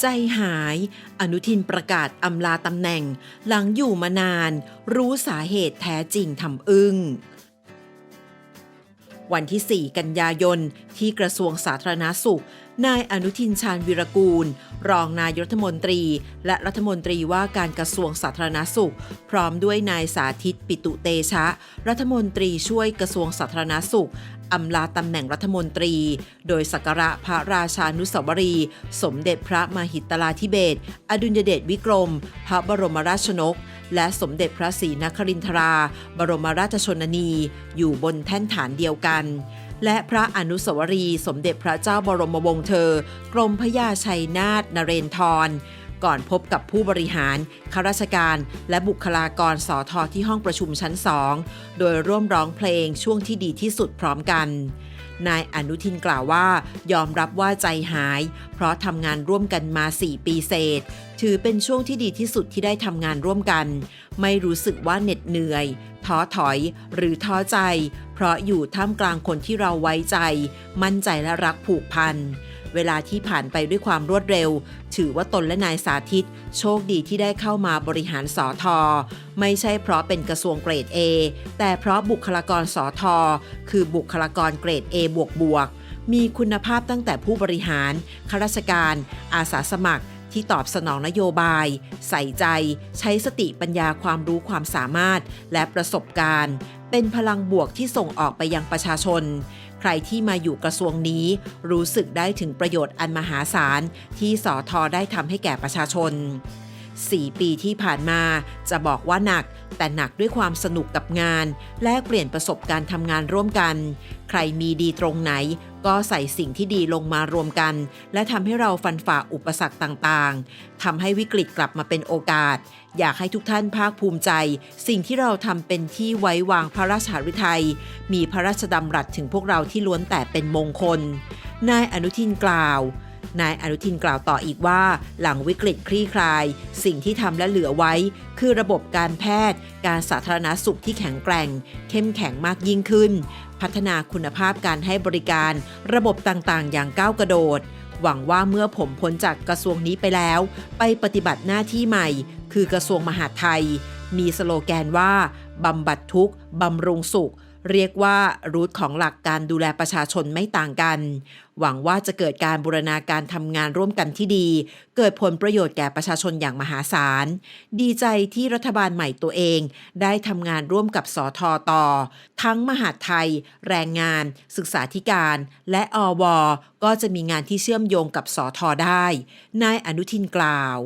ใจหาย อนุทินประกาศอำลาตำแหน่ง หลังอยู่มานาน รู้สาเหตุแท้จริงทำอึ้ง วันที่ 4 กันยายน ที่กระทรวงสาธารณาสุข นายอนุทินชาญวิรกูล รองนายรัฐมนตรี และรัฐมนตรีว่าการกระทรวงสาธารณาสุข พร้อมด้วยนายสาธิตปิตุเตชะ รัฐมนตรีช่วยกระทรวงสาธารณาสุขอำลาตำแหน่งรัฐมนตรี โดยสักการะพระราชานุสาวรี สมเด็จพระมหิตลาธิเบศอดุลยเดชวิกรม พระบรมราชชนก และสมเด็จพระศรีนครินทรา บรมราชชนนี อยู่บนแท่นฐานเดียวกัน และพระอนุสาวรีย์สมเด็จพระเจ้าบรมวงศ์เธอ กรมพระยาชัยนาทนเรนทรก่อนพบกับผู้บริหารข้าราชการ และบุคลากรสอทอที่ห้องประชุมชั้นสองโดยร่วมร้องเพลงช่วงที่ดีที่สุดพร้อมกัน นายอนุทินกล่าวว่า ยอมรับว่าใจหาย เพราะทำงานร่วมกันมา 4 ปีเศษ ถือเป็นช่วงที่ดีที่สุดที่ได้ทำงานร่วมกัน ไม่รู้สึกว่าเหน็ดเหนื่อยท้อถอย หรือท้อใจ เพราะอยู่ท่ามกลางคนที่เราไว้ใจ มั่นใจและรักผูกพัน เวลาที่ผ่านไปด้วยความรวดเร็ว ถือว่าตนและนายสาธิต โชคดีที่ได้เข้ามาบริหารสอทอไม่ใช่เพราะเป็นกระทรวงเกรด A แต่เพราะบุคลากรสอทอคือบุคลากรเกรด A บวกบวกมีคุณภาพตั้งแต่ผู้บริหารข้าราชการ อาสาสมัครที่ตอบสนองนโยบาย ใส่ใจ ใช้สติปัญญาความรู้ความสามารถ และประสบการณ์ เป็นพลังบวกที่ส่งออกไปยังประชาชน ใครที่มาอยู่กระทรวงนี้ รู้สึกได้ถึงประโยชน์อันมหาศาลที่สอทอได้ทำให้แก่ประชาชน 4 ปีที่ผ่านมาจะบอกว่าหนัก แต่หนักด้วยความสนุกกับงาน แลกเปลี่ยนประสบการณ์ทำงานร่วมกัน ใครมีดีตรงไหน ก็ใส่สิ่งที่ดีลงมารวมกัน และทำให้เราฟันฝ่าอุปสรรคต่างๆทำให้วิกฤตกลับมาเป็นโอกาส อยากให้ทุกท่านภาคภูมิใจ สิ่งที่เราทำเป็นที่ไว้วางพระราชหฤทัยมีพระราชดำรัสถึงพวกเราที่ล้วนแต่เป็นมงคลนายอนุทินกล่าว นายอนุทินกล่าวต่ออีกว่า หลังวิกฤตคลี่คลาย สิ่งที่ทำและเหลือไว้ คือระบบการแพทย์ การสาธารณสุขที่แข็งแกร่ง เข้มแข็งมากยิ่งขึ้น พัฒนาคุณภาพการให้บริการ ระบบต่างๆ อย่างก้าวกระโดด หวังว่าเมื่อผมพ้นจากกระทรวงนี้ไปแล้ว ไปปฏิบัติหน้าที่ใหม่ คือกระทรวงมหาดไทย มีสโลแกนว่าบำบัดทุกข์บำรุงสุข เรียกว่ารูทของหลักการดูแลประชาชนไม่ต่างกัน หวังว่าจะเกิดการบูรณาการทำงานร่วมกันที่ดี เกิดผลประโยชน์แก่ประชาชนอย่างมหาศาล ดีใจที่รัฐบาลใหม่ตัวเอง ได้ทำงานร่วมกับสอทอต่อทั้งมหาดไทย แรงงาน ศึกษาธิการ และอว ก็จะมีงานที่เชื่อมโยงกับสอทอได้ นายอนุทินกล่าว